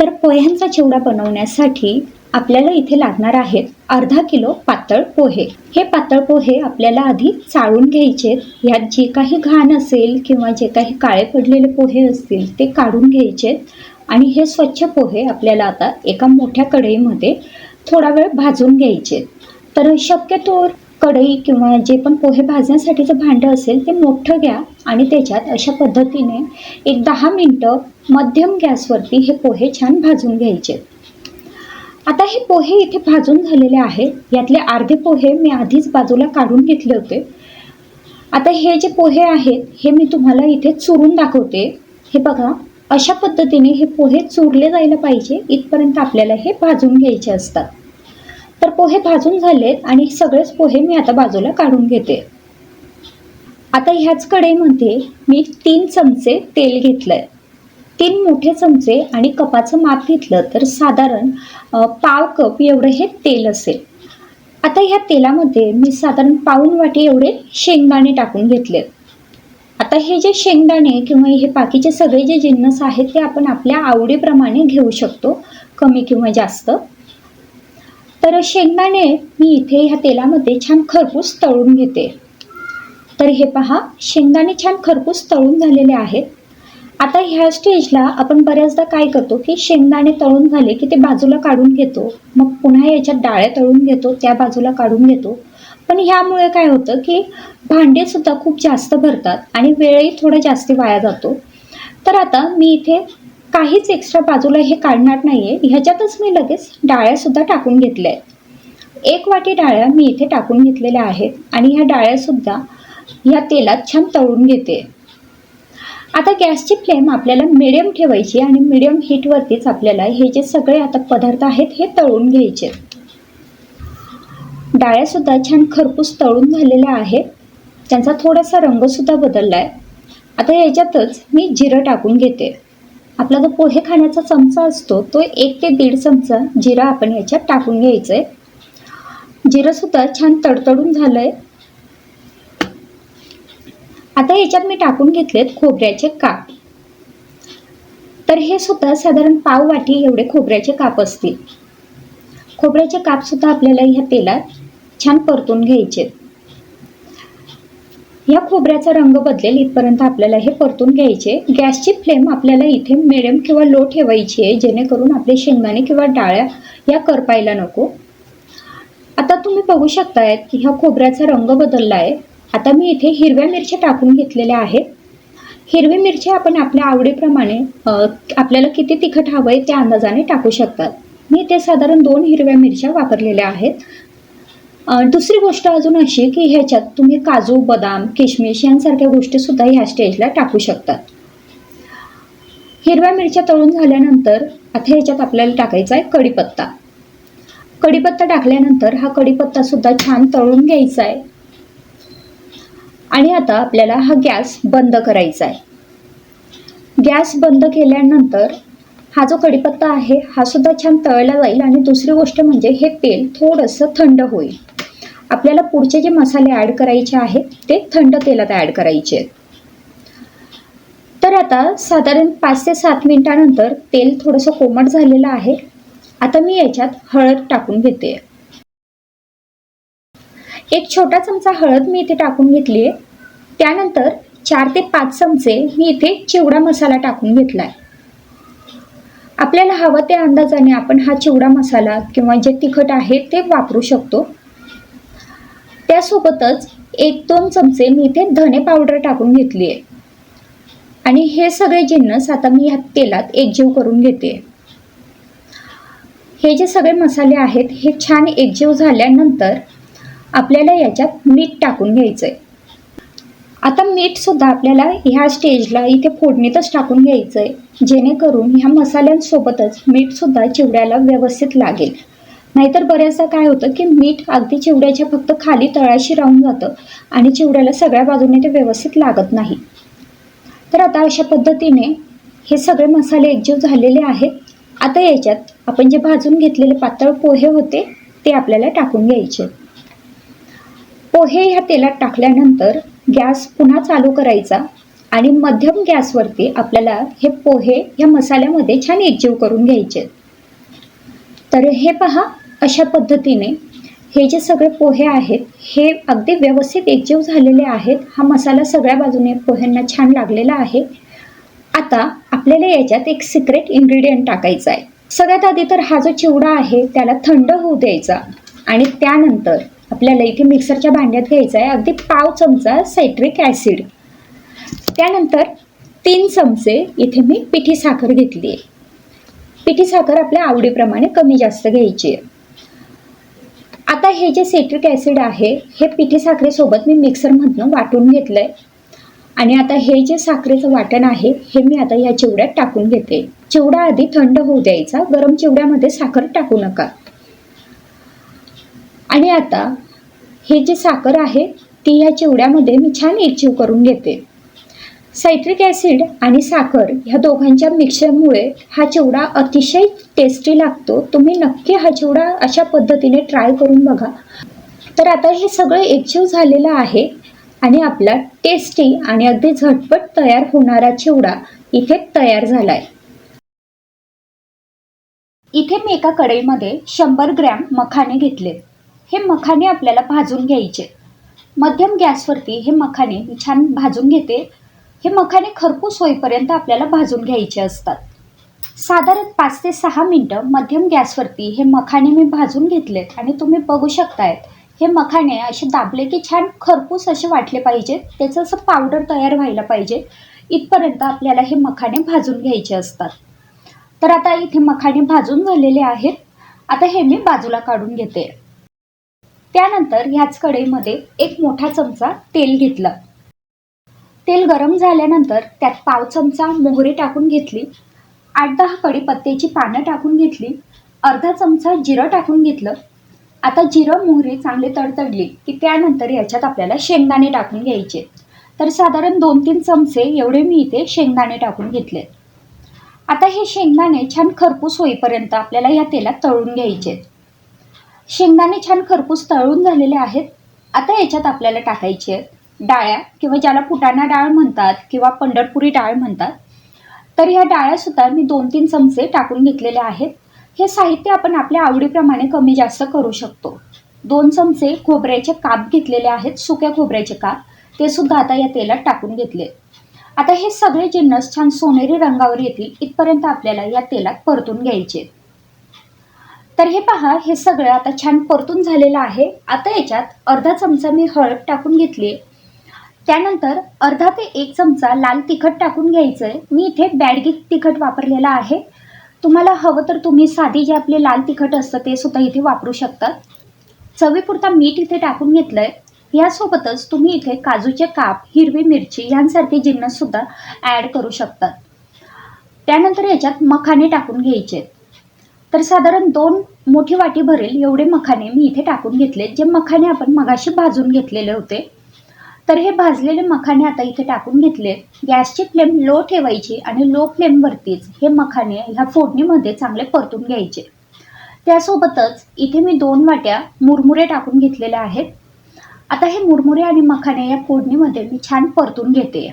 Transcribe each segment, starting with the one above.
तर पोह्यांचा चिवडा बनवण्यासाठी आपल्याला इथे लागणार आहेत अर्धा किलो पातळ पोहे. हे पातळ पोहे आपल्याला आधी चाळून घ्यायचे. यात जे काही घाण असेल किंवा जे काही काळे पडलेले पोहे असतील ते काढून घ्यायचे. आणि हे स्वच्छ पोहे आपल्याला आता एका मोठ्या कढईमध्ये थोडा वेळ भाजून घ्यायचे. तर शक्यतो कढई किंवा जे पण पोहे भाजण्यासाठीचं भांडं असेल ते मोठं घ्या आणि त्याच्यात अशा पद्धतीने एक दहा मिनटं मध्यम गॅसवरती हे पोहे छान भाजून घ्यायचे. आता हे पोहे इथे भाजून झालेले आहेत. यातले अर्धे पोहे मी आधीच बाजूला काढून घेतले होते. आता हे जे पोहे आहेत हे मी तुम्हाला इथे चुरून दाखवते. हे बघा अशा पद्धतीने हे पोहे चुरले जायला पाहिजे. इथपर्यंत आपल्याला हे भाजून घ्यायचे असतात. तर पोहे भाजून झालेत आणि सगळेच पोहे मी आता बाजूला काढून घेते. आता ह्याच कडेमध्ये मी तीन चमचे तेल घेतलंय. तीन मोठे चमचे आणि कपाचं माप घेतलं तर साधारण पाव कप एवढं हे तेल असेल. आता ह्या तेलामध्ये मी साधारण पाऊन वाटी एवढे शेंगदाणे टाकून घेतले. आता हे जे शेंगदाणे किंवा हे बाकीचे सगळे जे जिन्नस आहेत ते आपण आपल्या आवडीप्रमाणे घेऊ शकतो कमी किंवा जास्त. तर शेंगदाणे मी इथे ह्या तेलामध्ये छान खरपूस तळून घेते. तर हे पहा शेंगदाणे छान खरपूस तळून झालेले आहेत. आता ह्या स्टेजला आपण बऱ्याचदा काय करतो की शेंगदाणे तळून झाले की ते बाजूला काढून घेतो. मग पुन्हा याच्यात डाळ्या तळून घेतो त्या बाजूला काढून घेतो. पण ह्यामुळे काय होतं की भांडेसुद्धा खूप जास्त भरतात आणि वेळही थोडा जास्त वाया जातो. तर आता मी इथे काहीच एक्स्ट्रा बाजूला हे काढणार नाही आहे ह्याच्यातच मी लगेच डाळ्यासुद्धा टाकून घेतल्या आहेत एक वाटी डाळ्या मी इथे टाकून घेतलेल्या आहेत आणि ह्या डाळ्यासुद्धा ह्या तेलात छान तळून घेते. आता गॅसची फ्लेम आपल्याला मिडियम ठेवायची आणि मिडियम हीटवरतीच आपल्याला हे जे सगळे आता पदार्थ आहेत हे तळून घ्यायचे. डाळ्यासुद्धा छान खरपूस तळून झालेल्या आहेत. त्यांचा थोडासा रंगसुद्धा बदलला आहे आता याच्यातच मी जिरं टाकून घेते. आपला जो पोहे खाण्याचा चमचा असतो तो एक ते दीड चमचा जिरा आपण याच्यात टाकून घ्यायचं आहे जिरंसुद्धा छान तडतडून झालं आहे आता याच्यात मी टाकून घेतलेत खोबऱ्याचे काप. तर हे सुद्धा साधारण पाव वाटी एवढे खोबऱ्याचे काप असतील. खोबऱ्याचे काप सुद्धा आपल्याला ह्या तेलात छान परतून घ्यायचे या खोबऱ्याचा रंग बदलेल इथपर्यंत आपल्याला हे परतून घ्यायचे. गॅसची फ्लेम आपल्याला इथे मिडियम किंवा लो ठेवायची आहे जेणेकरून आपले शेंगदाणे किंवा डाळ्या या करपायला नको. आता तुम्ही बघू शकताय की ह्या खोबऱ्याचा रंग बदलला आहे. आता मी इथे हिरव्या मिरच्या टाकून घेतलेल्या आहेत. हिरवी मिरची आपण आपल्या आवडीप्रमाणे आपल्याला किती तिखट हवं आहे त्या अंदाजाने टाकू शकतात. मी इथे साधारण दोन हिरव्या मिरच्या वापरलेल्या आहेत. दुसरी गोष्ट अजून अशी की ह्याच्यात तुम्ही काजू बदाम किशमिश यांसारख्या गोष्टीसुद्धा ह्या स्टेजला टाकू शकतात. हिरव्या मिरच्या तळून झाल्यानंतर आता ह्याच्यात आपल्याला टाकायचा आहे कढीपत्ता. कढीपत्ता टाकल्यानंतर हा कढीपत्तासुद्धा छान तळून घ्यायचा आहे. आणि आता आपल्याला हा गॅस बंद करायचा आहे. गॅस बंद केल्यानंतर हा जो कढीपत्ता आहे हा सुद्धा छान तळला जाईल. आणि दुसरी गोष्ट म्हणजे हे तेल थोडंसं थंड होईल. आपल्याला पुढचे जे मसाले ॲड करायचे आहेत ते थंड तेलात ॲड करायचे. आहेत तर आता साधारण पाच ते सात मिनिटानंतर तेल थोडंसं कोमट झालेलं आहे. आता मी याच्यात हळद टाकून घेते. एक छोटा चमचा हळद मी इथे टाकून घेतली आहे. त्यानंतर चार ते पाच चमचे मी इथे चिवडा मसाला टाकून घेतला आहे आपल्याला हवं त्या अंदाजाने आपण हा चिवडा मसाला किंवा जे तिखट आहे ते वापरू शकतो. त्यासोबतच एक दोन चमचे मी इथे धने पावडर टाकून घेतली आहे आणि हे सगळे जिन्नस आता मी ह्या तेलात एकजीव करून घेते. हे जे सगळे मसाले आहेत हे छान एकजीव झाल्यानंतर आपल्याला याच्यात मीठ टाकून घ्यायचं आहे आता मीठसुद्धा आपल्याला ह्या स्टेजला इथे फोडणीतच टाकून घ्यायचं आहे जेणेकरून ह्या मसाल्यांसोबतच मीठसुद्धा चिवड्याला व्यवस्थित लागेल. नाहीतर बऱ्याचदा काय होतं की मीठ अगदी चिवड्याच्या फक्त खाली तळाशी राहून जातं आणि चिवड्याला सगळ्या बाजूने ते व्यवस्थित लागत नाही. तर आता अशा पद्धतीने हे सगळे मसाले एकजीव झालेले आहेत. आता याच्यात आपण जे भाजून घेतलेले पातळ पोहे होते ते आपल्याला टाकून घ्यायचे. पोहे ह्या तेलात टाकल्यानंतर गॅस पुन्हा चालू करायचा आणि मध्यम गॅसवरती आपल्याला हे पोहे ह्या मसाल्यामध्ये छान एकजीव करून घ्यायचे. तर हे पहा अशा पद्धतीने हे जे सगळे पोहे आहेत हे अगदी व्यवस्थित एकजीव झालेले आहेत. हा मसाला सगळ्या बाजूने पोह्यांना छान लागलेला आहे. आता आपल्याला याच्यात एक सिक्रेट इन्ग्रेडियंट टाकायचा आहे. सगळ्यात आधी तर हा जो चिवडा आहे त्याला थंड होऊ द्यायचा. आणि त्यानंतर आपल्याला इथे मिक्सरच्या भांड्यात घ्यायचा आहे अगदी पाव चमचा सायट्रिक ॲसिड त्यानंतर तीन चमचे इथे मी पिठी साखर घेतली आहे. पिठी साखर आपल्या आवडीप्रमाणे कमी जास्त घ्यायची आहे. आता हे जे सेट्रिक ॲसिड आहे हे पिठी साखरेसोबत मी मिक्सरमधनं वाटून घेतलं आहे आणि आता हे जे साखरेचं वाटण आहे हे मी आता या चिवड्यात टाकून घेते. चिवडा आधी थंड होऊ द्यायचा गरम चिवड्यामध्ये साखर टाकू नका. आणि आता हे जे साखर आहे ती या चिवड्यामध्ये मी छान एकजीव करून घेते. सायट्रिक ॲसिड आणि साखर ह्या दोघांच्या मिक्सरमुळे हा चिवडा अतिशय टेस्टी लागतो. तुम्ही नक्की हा चिवडा अशा पद्धतीने ट्राय करून बघा. तर आता हे सगळं एकजीव झालेलं आहे आणि आपला टेस्टी आणि अगदी झटपट तयार होणारा चिवडा इथे तयार झाला आहे इथे मी एका कढईमध्ये शंभर ग्रॅम मखाने घेतले. हे मखाने आपल्याला भाजून घ्यायचे. मध्यम गॅसवरती हे मखाने मी छान भाजून घेते. हे मखाने खरपूस होईपर्यंत आपल्याला भाजून घ्यायचे असतात. साधारण पाच ते सहा मिनटं मध्यम गॅसवरती हे मखाने मी भाजून घेतलेत आणि तुम्ही बघू शकतायत हे मखाने असे दाबले की छान खरपूस असे वाटले पाहिजेत त्याचं असं पावडर तयार व्हायला पाहिजे. इथपर्यंत आपल्याला हे मखाने भाजून घ्यायचे असतात. तर आता इथे मखाने भाजून झालेले आहेत. आता हे मी बाजूला काढून घेते. त्यानंतर ह्याच कढईमध्ये एक मोठा चमचा तेल घेतलं. तेल गरम झाल्यानंतर त्यात पाव चमचा मोहरी टाकून घेतली. आठ दहा कढीपत्त्याची पानं टाकून घेतली. अर्धा चमचा जिरं टाकून घेतलं. आता जिरं मोहरी चांगली तडतडली की त्यानंतर याच्यात आपल्याला शेंगदाणे टाकून घ्यायचे. तर साधारण दोन तीन चमचे एवढे मी इथे शेंगदाणे टाकून घेतले. आता हे शेंगदाणे छान खरपूस होईपर्यंत आपल्याला या तेलात तळून घ्यायचे. शेंगदाणे छान खरपूस तळून झालेले आहेत. आता याच्यात आपल्याला टाकायचे आहेत डाळ्या किंवा ज्याला फुटाणा डाळ म्हणतात किंवा पंढरपुरी डाळ म्हणतात तर ह्या डाळ्यासुद्धा मी दोन तीन चमचे टाकून घेतलेल्या आहेत. हे साहित्य आपण आपल्या आवडीप्रमाणे कमी जास्त करू शकतो. दोन चमचे खोबऱ्याचे काप घेतलेले आहेत सुक्या खोबऱ्याचे काप. ते सुद्धा आता या तेलात टाकून घेतले. आता हे सगळे जिन्नस छान सोनेरी रंगावर येतील इथपर्यंत आपल्याला या तेलात परतून घ्यायचे. तर हे पहा हे सगळं आता छान परतून झालेलं आहे. आता याच्यात अर्धा चमचा मी हळद टाकून घेतली त्यानंतर अर्धा ते एक चमचा लाल तिखट टाकून घ्यायचं आहे मी इथे बॅडगी तिखट वापरलेला आहे. तुम्हाला हवं तर तुम्ही साधी जे आपले लाल तिखट असतं ते सुद्धा इथे वापरू शकतात चवीपुरता मीठ इथे टाकून घेतलं आहे यासोबतच तुम्ही इथे काजूचे काप हिरवी मिरची यांसारखे जिन्नससुद्धा ॲड करू शकतात त्यानंतर याच्यात मखाने टाकून घ्यायचे. तर साधारण दोन मोठी वाटी भरेल एवढे मखाने मी इथे टाकून घेतले जे मखाने आपण मगाशी भाजून घेतलेले होते तर हे भाजलेले मखाने आता इथे टाकून घेतले. गॅसची फ्लेम लो ठेवायची आणि लो फ्लेमवरतीच हे मखाने ह्या फोडणीमध्ये चांगले परतून घ्यायचे. त्यासोबतच इथे मी दोन वाट्या मुरमुरे टाकून घेतलेल्या आहेत. आता हे मुरमुरे आणि मखाने या फोडणीमध्ये मी छान परतून घेते.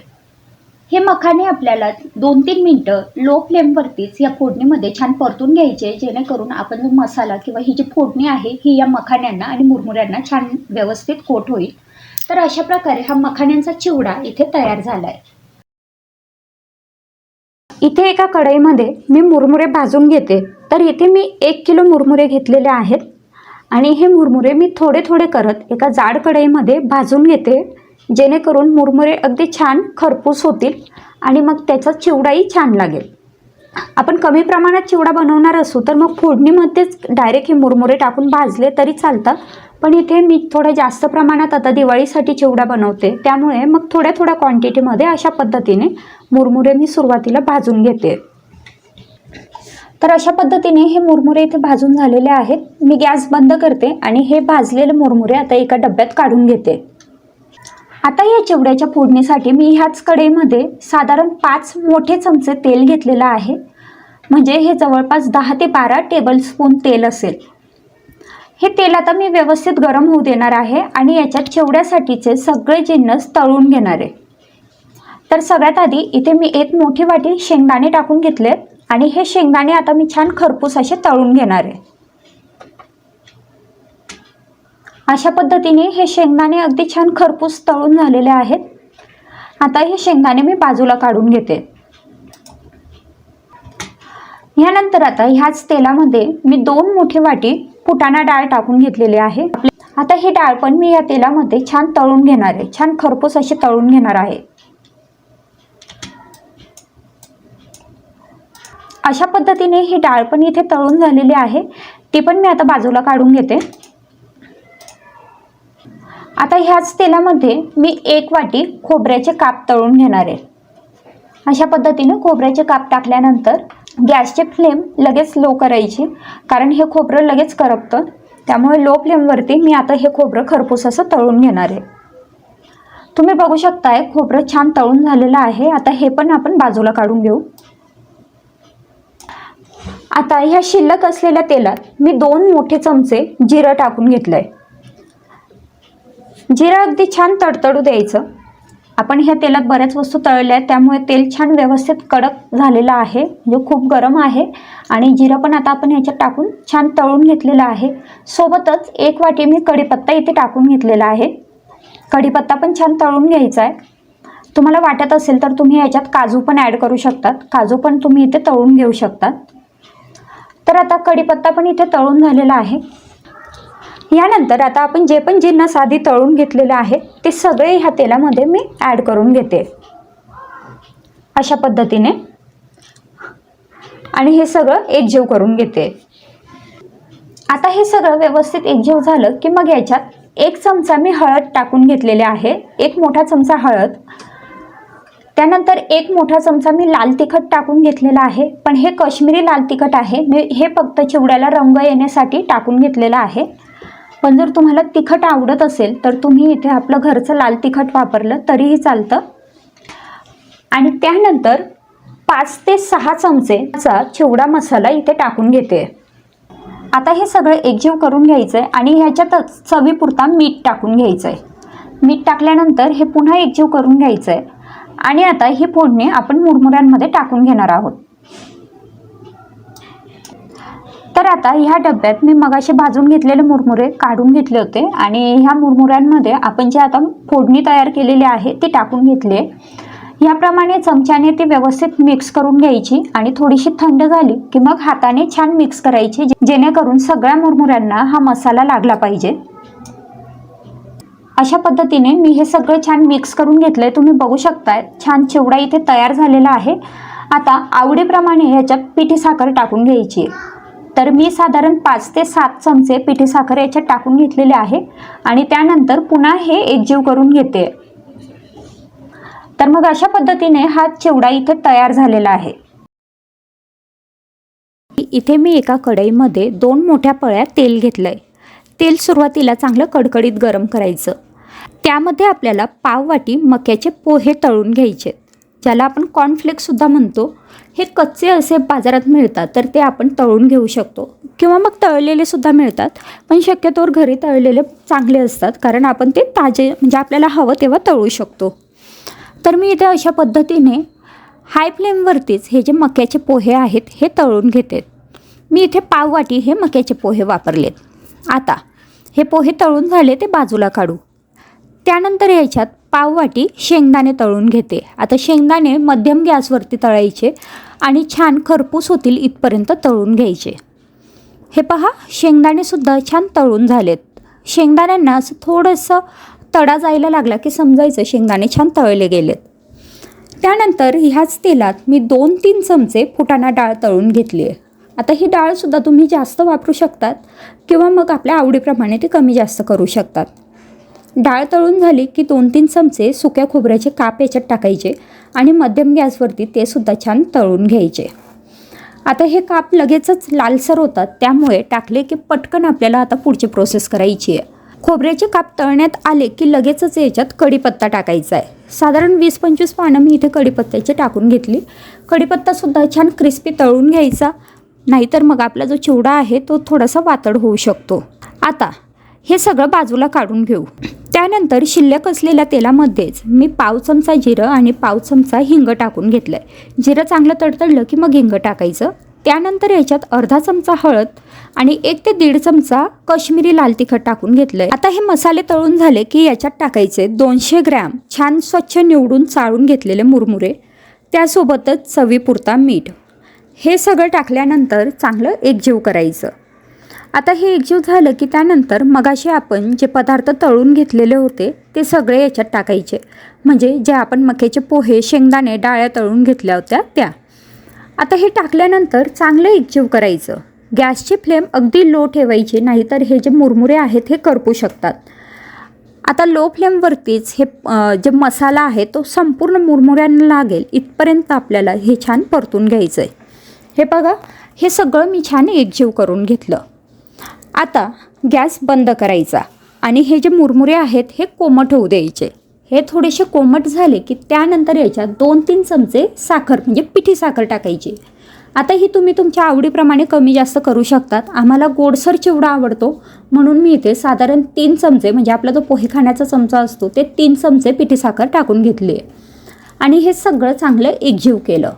हे मखाने आपल्याला दोन तीन मिनटं लो फ्लेमवरतीच या फोडणीमध्ये छान परतून घ्यायचे जेणेकरून आपण जो मसाला किंवा ही जी फोडणी आहे ही या मखाण्यांना आणि मुरमुऱ्यांना छान व्यवस्थित कोट होईल. तर अशा प्रकारे हा मखाण्यांचा चिवडा इथे तयार झाला आहे इथे एका कढईमध्ये मी मुरमुरे भाजून घेते. तर इथे मी एक किलो मुरमुरे घेतलेले आहेत. आणि हे मुरमुरे मी थोडे थोडे करत एका जाड कढईमध्ये भाजून घेते. जेणेकरून मुरमुरे अगदी छान खरपूस होतील आणि मग त्याचा चिवडाही छान लागेल. आपण कमी प्रमाणात चिवडा बनवणार असू तर मग फोडणीमध्येच डायरेक्ट हे मुरमुरे टाकून भाजले तरी चालतात पण इथे मी थोड्या जास्त प्रमाणात आता दिवाळीसाठी चिवडा बनवते. त्यामुळे मग थोड्या थोड्या क्वांटिटीमध्ये अशा पद्धतीने मुरमुरे मी सुरुवातीला भाजून घेते. तर अशा पद्धतीने हे मुरमुरे इथे भाजून झालेले आहेत. मी गॅस बंद करते आणि हे भाजलेले मुरमुरे आता एका डब्यात काढून घेते. आता या चिवड्याच्या फोडणीसाठी मी ह्याच कढईमध्ये साधारण पाच मोठे चमचे तेल घेतलेलं आहे. म्हणजे हे जवळपास दहा ते बारा टेबलस्पून तेल असेल. हे तेल आता मी व्यवस्थित गरम होऊ देणार आहे आणि याच्यात चिवड्यासाठीचे सगळे जिन्नस तळून घेणार आहे. तर सगळ्यात आधी इथे मी एक मोठी वाटी शेंगदाणे टाकून घेतले आणि हे शेंगदाणे आता मी छान खरपूस असे तळून घेणार आहे. अशा पद्धतीने हे शेंगदाणे अगदी छान खरपूस तळून झालेले आहेत. आता हे शेंगदाणे मी बाजूला काढून घेते. ह्यानंतर आता ह्याच तेलामध्ये मी दोन मोठी वाटी फुटाणा डाळ टाकून घेतलेली आहे. आता ही डाळ पण मी या तेलामध्ये छान तळून घेणार आहे. छान खरपूस अशी तळून घेणार आहे. अशा पद्धतीने ही डाळ पण इथे तळून झालेली आहे. ती पण मी आता बाजूला काढून घेते. आता ह्याच तेलामध्ये मी एक वाटी खोबऱ्याचे काप तळून घेणार आहे. अशा पद्धतीने खोबऱ्याचे काप टाकल्यानंतर गॅसची फ्लेम लगेच लो करायची कारण हे खोबरं लगेच करपतं. त्यामुळे लो फ्लेमवरती मी आता हे खोबरं खरपूस असं तळून घेणार आहे. तुम्ही बघू शकताय खोबरं छान तळून झालेलं आहे. आता हे पण आपण बाजूला काढून घेऊ. आता ह्या शिल्लक असलेल्या तेलात मी दोन मोठे चमचे जिरं टाकून घेतलंय. जिरं अगदी छान तडतडू द्यायचं. आपण ह्या तेलात बऱ्याच वस्तू तळल्या आहेत त्यामुळे तेल छान व्यवस्थित कडक झालेलं आहे. म्हणजे खूप गरम आहे. आणि जिरं पण आता आपण ह्याच्यात टाकून छान तळून घेतलेलं आहे. सोबतच एक वाटी मी कढीपत्ता इथे टाकून घेतलेला आहे. कढीपत्ता पण छान तळून घ्यायचा आहे. तुम्हाला वाटत असेल तर तुम्ही याच्यात काजू पण ॲड करू शकतात. काजू पण तुम्ही इथे तळून घेऊ शकतात. तर आता कढीपत्ता पण इथे तळून झालेला आहे. यानंतर आता आपण जे पण जिन्नस आधी तळून घेतलेलं आहे ते सगळे ह्या तेलामध्ये मी ॲड करून घेते. अशा पद्धतीने. आणि हे सगळं एकजीव करून घेते. आता हे सगळं व्यवस्थित एकजीव झालं की मग याच्यात एक चमचा मी हळद टाकून घेतलेले आहे. एक मोठा चमचा हळद. त्यानंतर एक मोठा चमचा मी लाल तिखट टाकून घेतलेला आहे. पण हे कश्मीरी लाल तिखट आहे. मी हे फक्त चिवड्याला रंग येण्यासाठी टाकून घेतलेलं आहे. पण जर तुम्हाला तिखट आवडत असेल तर तुम्ही इथे आपलं घरचं लाल तिखट वापरलं तरीही चालतं. आणि त्यानंतर पाच ते सहा चमचेचा चिवडा मसाला इथे टाकून घेते. आता हे सगळं एकजीव करून घ्यायचं आहे आणि ह्याच्यातच चवीपुरता मीठ टाकून घ्यायचं आहे मीठ टाकल्यानंतर हे पुन्हा एकजीव करून घ्यायचं आहे आणि आता ही फोडणी आपण मुरमुऱ्यांमध्ये टाकून घेणार आहोत. तर आता ह्या डब्यात मी मगाशी भाजून घेतलेले मुरमुरे काढून घेतले होते आणि ह्या मुरमुऱ्यांमध्ये आपण जे आता फोडणी तयार केलेली आहे ती टाकून घेतली आहे. याप्रमाणे चमच्याने ती व्यवस्थित मिक्स करून घ्यायची आणि थोडीशी थंड झाली की मग हाताने छान मिक्स करायची जेणेकरून सगळ्या मुरमुऱ्यांना हा मसाला लागला पाहिजे. अशा पद्धतीने मी हे सगळं छान मिक्स करून घेतलंय. तुम्ही बघू शकताय छान चिवडा इथे तयार झालेला आहे. आता आवडीप्रमाणे ह्याच्यात पिठी साखर टाकून घ्यायची. आहे. तर मी साधारण पाच ते सात चमचे पिठी साखर याच्यात टाकून घेतलेले आहे आणि त्यानंतर पुन्हा हे एकजीव करून घेते. तर मग अशा पद्धतीने हा चिवडा इथे तयार झालेला आहे. इथे मी एका कढईमध्ये दोन मोठ्या पळ्या तेल घेतलंय. तेल सुरुवातीला चांगलं कडकडीत गरम करायचं. त्यामध्ये आपल्याला पाववाटी मक्याचे पोहे तळून घ्यायचे ज्याला आपण कॉर्नफ्लेक्ससुद्धा म्हणतो हे कच्चे असे बाजारात मिळतात तर ते आपण तळून घेऊ शकतो. किंवा मग तळलेले सुद्धा मिळतात पण शक्यतोवर घरी तळलेले चांगले असतात कारण आपण ते ताजे म्हणजे आपल्याला हवं तेव्हा तळू शकतो. तर मी इथे अशा पद्धतीने हाय फ्लेमवरतीच हे जे मक्याचे पोहे आहेत हे तळून घेते. मी इथे पाव वाटी हे मक्याचे पोहे वापरलेत. आता हे पोहे तळून झाले ते बाजूला काढू. त्यानंतर याच्यात पाववाटी शेंगदाणे तळून घेते. आता शेंगदाणे मध्यम गॅसवरती तळायचे आणि छान खरपूस होतील इथपर्यंत तळून घ्यायचे. हे पहा शेंगदाणेसुद्धा छान तळून झालेत. शेंगदाण्यांना असं थोडंसं तडा जायला लागला की समजायचं शेंगदाणे छान तळले गेलेत. त्यानंतर ह्याच तेलात मी दोन तीन चमचे फुटाणा डाळ तळून घेतली आहे. आता ही डाळसुद्धा तुम्ही जास्त वापरू शकतात किंवा मग आपल्या आवडीप्रमाणे ते कमी जास्त करू शकतात. डाळ तळून झाली की दोन तीन चमचे सुक्या खोबऱ्याचे काप याच्यात टाकायचे आणि मध्यम गॅसवरती ते सुद्धा छान तळून घ्यायचे. आता हे काप लगेचच लालसर होतात त्यामुळे टाकले की पटकन आपल्याला आता पुढची प्रोसेस करायची आहे. खोबऱ्याचे काप तळण्यात आले की लगेचच याच्यात कढीपत्ता टाकायचा आहे. साधारण वीस पंचवीस पानं मी इथे कढीपत्त्याचे टाकून घेतली. कढीपत्तासुद्धा छान क्रिस्पी तळून घ्यायचा नाहीतर मग आपला जो चिवडा आहे तो थोडासा वातड होऊ शकतो. आता हे सगळं बाजूला काढून घेऊ. त्यानंतर शिल्लक असलेल्या तेलामध्येच मी पाव चमचा जिरं आणि पाव चमचा हिंग टाकून घेतलं आहे जिरं चांगलं तडतडलं की मग हिंग टाकायचं. त्यानंतर याच्यात अर्धा चमचा हळद आणि एक ते दीड चमचा कश्मीरी लाल तिखट टाकून घेतलंय. आता हे मसाले तळून झाले की याच्यात टाकायचे दोनशे ग्रॅम छान स्वच्छ निवडून चाळून घेतलेले मुरमुरे त्यासोबतच चवीपुरता मीठ. हे सगळं टाकल्यानंतर चांगलं एकजीव करायचं. आता हे एकजीव झालं की त्यानंतर मगाशी आपण जे पदार्थ तळून घेतलेले होते ते सगळे याच्यात टाकायचे. म्हणजे जे आपण मक्याचे पोहे शेंगदाणे डाळ्या तळून घेतल्या होत्या त्या. आता हे टाकल्यानंतर चांगलं एकजीव करायचं. गॅसची फ्लेम अगदी लो ठेवायची नाहीतर हे जे मुरमुरे आहेत हे करपू शकतात. आता लो फ्लेमवरतीच हे जे मसाला आहे तो संपूर्ण मुरमुऱ्यांना लागेल इथपर्यंत आपल्याला हे छान परतून घ्यायचं आहे हे बघा हे सगळं मी छान एकजीव करून घेतलं. आता गॅस बंद करायचा आणि हे जे मुरमुरे आहेत हे कोमट होऊ द्यायचे. हे थोडेसे कोमट झाले की त्यानंतर याच्यात दोन तीन चमचे साखर म्हणजे पिठी साखर टाकायची. आता ही तुम्ही तुमच्या आवडीप्रमाणे कमी जास्त करू शकतात. आम्हाला गोडसर चिवडा आवडतो. म्हणून मी इथे साधारण तीन चमचे म्हणजे आपला जो पोहे खाण्याचा चमचा असतो ते तीन चमचे पिठी साखर टाकून घेतली आहे. आणि हे सगळं चांगलं एकजीव केलं.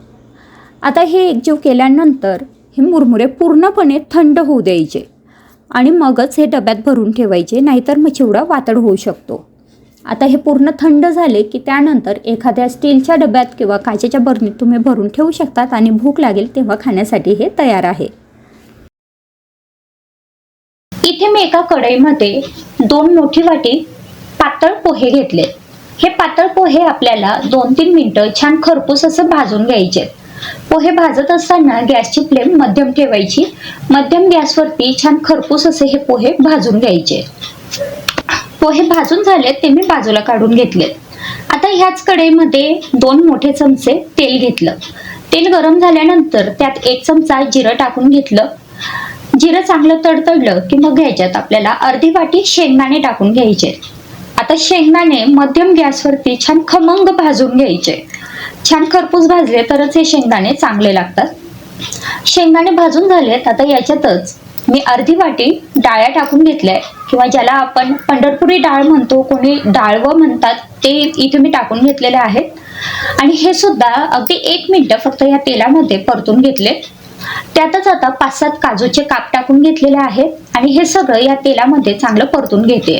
आता हे एकजीव केल्यानंतर हे मुरमुरे पूर्णपणे थंड होऊ द्यायचे. आणि मगच हे डब्यात भरून ठेवायचे नाहीतर मग चिवडा वातड होऊ शकतो. आता हे पूर्ण थंड झाले की त्यानंतर एखाद्या स्टीलच्या डब्यात किंवा काचेच्या बरणीत तुम्ही भरून ठेवू शकतात आणि भूक लागेल तेव्हा खाण्यासाठी हे तयार आहे. इथे मी एका कढईमध्ये दोन मोठी वाटी पातळ पोहे घेतले. हे पातळ पोहे आपल्याला दोन तीन मिनटं छान खरपूस असं भाजून घ्यायचे पोहे भाजत असताना गॅसची फ्लेम मध्यम ठेवायची. मध्यम गॅसवरती छान खरपूस असे हे पोहे भाजून घ्यायचे. पोहे भाजून झाले ते मी बाजूला काढून घेतले आता ह्याच कढईमध्ये दोन मोठे चमचे तेल घेतलं. तेल गरम झाल्यानंतर त्यात एक चमचा जिरं टाकून घेतलं. जिरं चांगलं तडतडलं की मग घ्यायच्यात आपल्याला अर्धी वाटी शेंगदाणे टाकून घ्यायचे. आता शेंगदाणे मध्यम गॅसवरती छान खमंग भाजून घ्यायचे. छान खरपूस भाजले तरच हे शेंगदाणे चांगले लागतात. शेंगदाणे भाजून झालेत आता याच्यातच मी अर्धी वाटी डाळ्या टाकून घेतल्या किंवा ज्याला आपण पंढरपुरी डाळ म्हणतो कोणी डाळवं म्हणतात ते इथे मी टाकून घेतलेले आहेत. आणि हे सुद्धा अगदी एक मिनिट फक्त या तेलामध्ये परतून घेतले. त्यातच आता पाच सात काजूचे काप टाकून घेतलेले आहेत. आणि हे सगळं या तेलामध्ये चांगलं परतून घेते.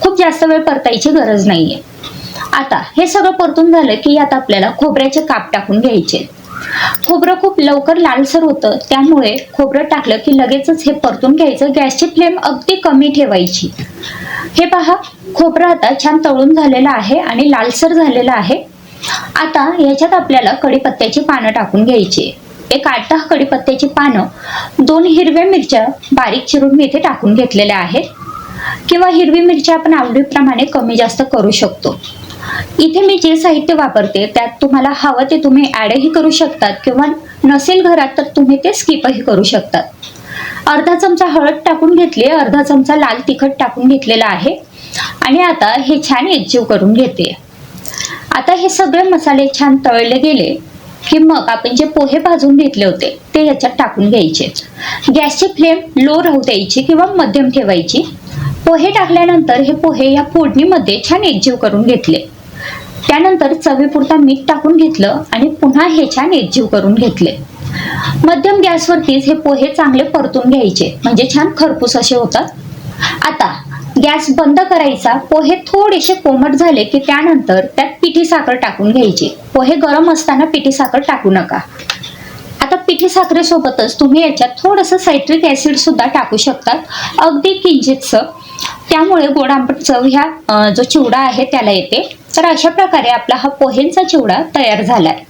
खूप जास्त वेळ परतायची गरज नाहीये. आता हे सगळं परतून झालं की यात आपल्याला खोबऱ्याचे काप टाकून घ्यायचे. खोबरं खूप लवकर लालसर होतं त्यामुळे खोबरं टाकलं की लगेचच हे परतून घ्यायचं गॅसची फ्लेम अगदी कमी ठेवायची. हे पहा खोबरं आता छान तळून झालेलं आहे आणि लालसर झालेलं आहे. आता याच्यात आपल्याला कढीपत्त्याची पानं टाकून घ्यायची. एक आठ दहा कढीपत्त्याची पानं दोन हिरव्या मिरच्या बारीक चिरून मी इथे टाकून घेतलेल्या आहेत. किंवा हिरवी मिरची आपण आवडीप्रमाणे कमी जास्त करू शकतो. इथे मी जे साहित्य वापरते त्यात तुम्हाला हवं ते तुम्ही ॲडही करू शकतात किंवा नसेल घरात तर तुम्ही ते स्किपही करू शकतात. अर्धा चमचा हळद टाकून घेतली अर्धा चमचा लाल तिखट टाकून घेतलेला आहे. आणि आता हे छान एकजीव करून घेते. आता हे सगळे मसाले छान तळले गेले की मग आपण जे पोहे भाजून घेतले होते ते याच्यात टाकून घ्यायचे. गॅसची फ्लेम लो राहू द्यायची किंवा मध्यम ठेवायची. पोहे टाकल्यानंतर हे पोहे या फोडणीमध्ये छान एकजीव करून घेतले. त्यानंतर चवीपुरता मीठ टाकून घेतलं आणि पुन्हा हे छान एकजीव करून घेतले. मध्यम गॅसवरतीच हे पोहे चांगले परतून घ्यायचे. म्हणजे छान खरपूस असे होतात. आता गॅस बंद करायचा पोहे थोडेसे कोमट झाले की त्यानंतर त्यात पिठी साखर टाकून घ्यायची. पोहे गरम असताना पिठी साखर टाकू नका. आता पिठी साखरेसोबतच तुम्ही याच्यात थोडंसं सायट्रिक ऍसिड सुद्धा टाकू शकतात. अगदी किंचितसं. त्यामुळे गोड आंबट चव ह्या जो चिवडा आहे त्याला येते. तर अशा प्रकारे आपला हा पोहेंचा चिवडा तयार झालाय.